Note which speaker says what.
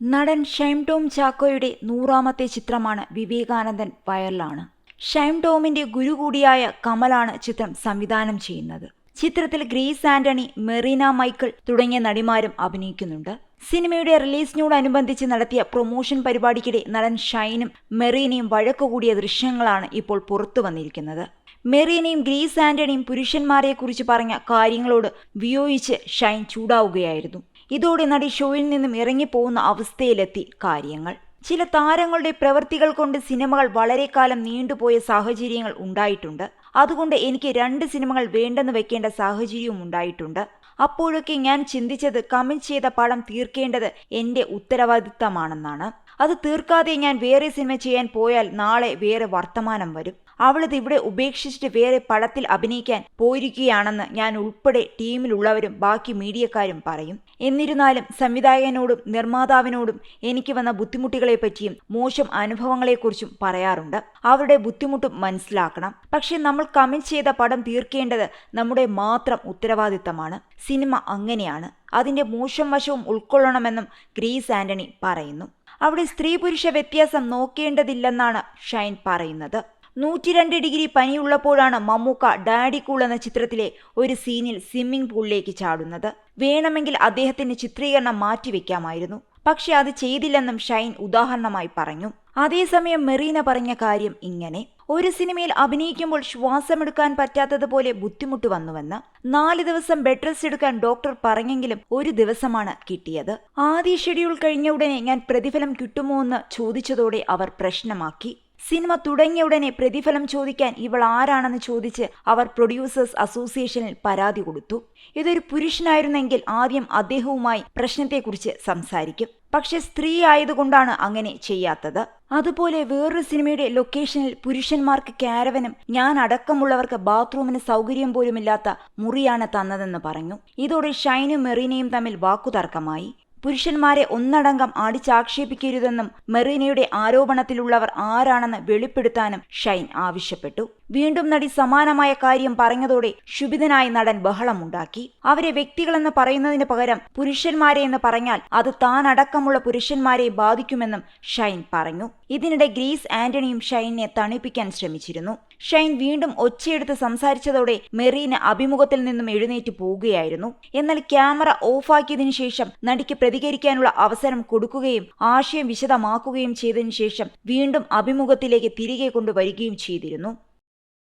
Speaker 1: നടൻ ഷൈം ടോം ചാക്കോയുടെ നൂറാമത്തെ ചിത്രമാണ് വിവേകാനന്ദൻ വയറിലാണ് ഷൈം ടോമിന്റെ ഗുരു കൂടിയായ കമലാണ് ചിത്രം സംവിധാനം ചെയ്യുന്നത്. ചിത്രത്തിൽ ഗ്രേസ് ആന്റണി മെറീന മൈക്കിൾ തുടങ്ങിയ നടിമാരും അഭിനയിക്കുന്നുണ്ട്. സിനിമയുടെ റിലീസിനോടനുബന്ധിച്ച് നടത്തിയ പ്രൊമോഷൻ പരിപാടിക്കിടെ നടൻ ഷൈനും മെറീനയും വഴക്കുകൂടിയ ദൃശ്യങ്ങളാണ് ഇപ്പോൾ പുറത്തു വന്നിരിക്കുന്നത്. മെറീനയും ഗ്രീസ് ആന്റണിയും പുരുഷന്മാരെക്കുറിച്ച് പറഞ്ഞ കാര്യങ്ങളോട് വിയോജിച്ച് ഷൈൻ ചൂടാവുകയായിരുന്നു. ഇതോടെ നടി ഷോയിൽ നിന്നും ഇറങ്ങിപ്പോകുന്ന അവസ്ഥയിലെത്തി കാര്യങ്ങൾ. ചില താരങ്ങളുടെ പ്രവൃത്തികൾ കൊണ്ട് സിനിമകൾ വളരെ കാലം നീണ്ടുപോയ സാഹചര്യങ്ങൾ ഉണ്ടായിട്ടുണ്ട്. അതുകൊണ്ട് എനിക്ക് രണ്ട് സിനിമകൾ വേണ്ടെന്ന് വെക്കേണ്ട സാഹചര്യവും ഉണ്ടായിട്ടുണ്ട്. അപ്പോഴൊക്കെ ഞാൻ ചിന്തിച്ചത് കമന്റ് ചെയ്ത പടം തീർക്കേണ്ടത് എന്റെ ഉത്തരവാദിത്തമാണെന്നാണ്. അത് തീർക്കാതെ ഞാൻ വേറെ സിനിമ ചെയ്യാൻ പോയാൽ നാളെ വേറെ വർത്തമാനം വരും. അവളിത് ഇവിടെ ഉപേക്ഷിച്ചിട്ട് വേറെ പടത്തിൽ അഭിനയിക്കാൻ പോയിരിക്കുകയാണെന്ന് ഞാൻ ഉൾപ്പെടെ ടീമിലുള്ളവരും ബാക്കി മീഡിയക്കാരും പറയും. എന്നിരുന്നാലും സംവിധായകനോടും നിർമ്മാതാവിനോടും എനിക്ക് വന്ന ബുദ്ധിമുട്ടുകളെപ്പറ്റിയും മോശം അനുഭവങ്ങളെക്കുറിച്ചും പറയാറുണ്ട്. അവരുടെ ബുദ്ധിമുട്ടും മനസ്സിലാക്കണം. പക്ഷേ നമ്മൾ കമ്മിറ്റ് ചെയ്ത പടം തീർക്കേണ്ടത് നമ്മുടെ മാത്രം ഉത്തരവാദിത്തമാണ്. സിനിമ അങ്ങനെയാണ്. അതിന്റെ മോശം വശവും ഉൾക്കൊള്ളണമെന്നും ഗ്രീസ് ആന്റണി പറയുന്നു. അവിടെ സ്ത്രീ പുരുഷ വ്യത്യാസം നോക്കേണ്ടതില്ലെന്നാണ് ഷൈൻ പറയുന്നത്. നൂറ്റിരണ്ട് ഡിഗ്രി പനിയുള്ളപ്പോഴാണ് മമ്മൂക്ക ഡാഡി കൂൾ എന്ന ചിത്രത്തിലെ ഒരു സീനിൽ സ്വിമ്മിംഗ് പൂളിലേക്ക് ചാടുന്നത്. വേണമെങ്കിൽ അദ്ദേഹത്തിന്റെ ചിത്രീകരണം മാറ്റിവെക്കാമായിരുന്നു. പക്ഷെ അത് ചെയ്തില്ലെന്നും ഷൈൻ ഉദാഹരണമായി പറഞ്ഞു. അതേസമയം മെറീന പറഞ്ഞ കാര്യം ഇങ്ങനെ. ഒരു സിനിമയിൽ അഭിനയിക്കുമ്പോൾ ശ്വാസമെടുക്കാൻ പറ്റാത്തതുപോലെ ബുദ്ധിമുട്ട് വന്നുവെന്ന്. നാല് ദിവസം ബെഡ് റെസ്റ്റ് എടുക്കാൻ ഡോക്ടർ പറഞ്ഞെങ്കിലും ഒരു ദിവസമാണ് കിട്ടിയത്. ആദ്യ ഷെഡ്യൂൾ കഴിഞ്ഞ ഉടനെ ഞാൻ പ്രതിഫലം കിട്ടുമോ എന്ന് ചോദിച്ചതോടെ അവർ പ്രശ്നമാക്കി. സിനിമ തുടങ്ങിയ ഉടനെ പ്രതിഫലം ചോദിക്കാൻ ഇവൾ ആരാണെന്ന് ചോദിച്ച് അവർ പ്രൊഡ്യൂസേഴ്സ് അസോസിയേഷനിൽ പരാതി കൊടുത്തു. ഇതൊരു പുരുഷനായിരുന്നെങ്കിൽ ആദ്യം അദ്ദേഹവുമായി പ്രശ്നത്തെക്കുറിച്ച് സംസാരിക്കും. പക്ഷെ സ്ത്രീ ആയതുകൊണ്ടാണ് അങ്ങനെ ചെയ്യാത്തത്. അതുപോലെ വേറൊരു സിനിമയുടെ ലൊക്കേഷനിൽ പുരുഷന്മാർക്ക് കാരവനും ഞാൻ അടക്കമുള്ളവർക്ക് ബാത്റൂമിന് സൗകര്യം പോലുമില്ലാത്ത മുറിയാണ് തന്നതെന്ന് പറഞ്ഞു. ഇതോടെ ഷൈനും മെറീനയും തമ്മിൽ വാക്കുതർക്കമായി. പുരുഷന്മാരെ ഒന്നടങ്കം അടിച്ചാക്ഷേപിക്കരുതെന്നും മെറീനയുടെ ആരോപണത്തിലുള്ളവർ ആരാണെന്ന് വെളിപ്പെടുത്താനും ഷൈൻ ആവശ്യപ്പെട്ടു. വീണ്ടും നടി സമാനമായ കാര്യം പറഞ്ഞതോടെ ശുഭിതനായ നടൻ ബഹളമുണ്ടാക്കി. അവരെ വ്യക്തികളെന്ന് പറയുന്നതിന് പകരം പുരുഷന്മാരെ എന്ന് പറഞ്ഞാൽ അത് താനടക്കമുള്ള പുരുഷന്മാരെ ബാധിക്കുമെന്നും ഷൈൻ പറഞ്ഞു. ഇതിനിടെ ഗ്രീസ് ആന്റണിയും ഷൈനെ തണുപ്പിക്കാൻ ശ്രമിച്ചിരുന്നു. ഷൈൻ വീണ്ടും ഒച്ചയെടുത്ത് സംസാരിച്ചതോടെ മെറീന അഭിമുഖത്തിൽ നിന്നും എഴുന്നേറ്റ് പോവുകയായിരുന്നു. എന്നാൽ ക്യാമറ ഓഫാക്കിയതിനു ശേഷം നടിക്ക് പ്രതികരിക്കാനുള്ള അവസരം കൊടുക്കുകയും ആശയം വിശദമാക്കുകയും ചെയ്തതിനു ശേഷം വീണ്ടും അഭിമുഖത്തിലേക്ക് തിരികെ കൊണ്ടുവരികയും ചെയ്തിരുന്നു.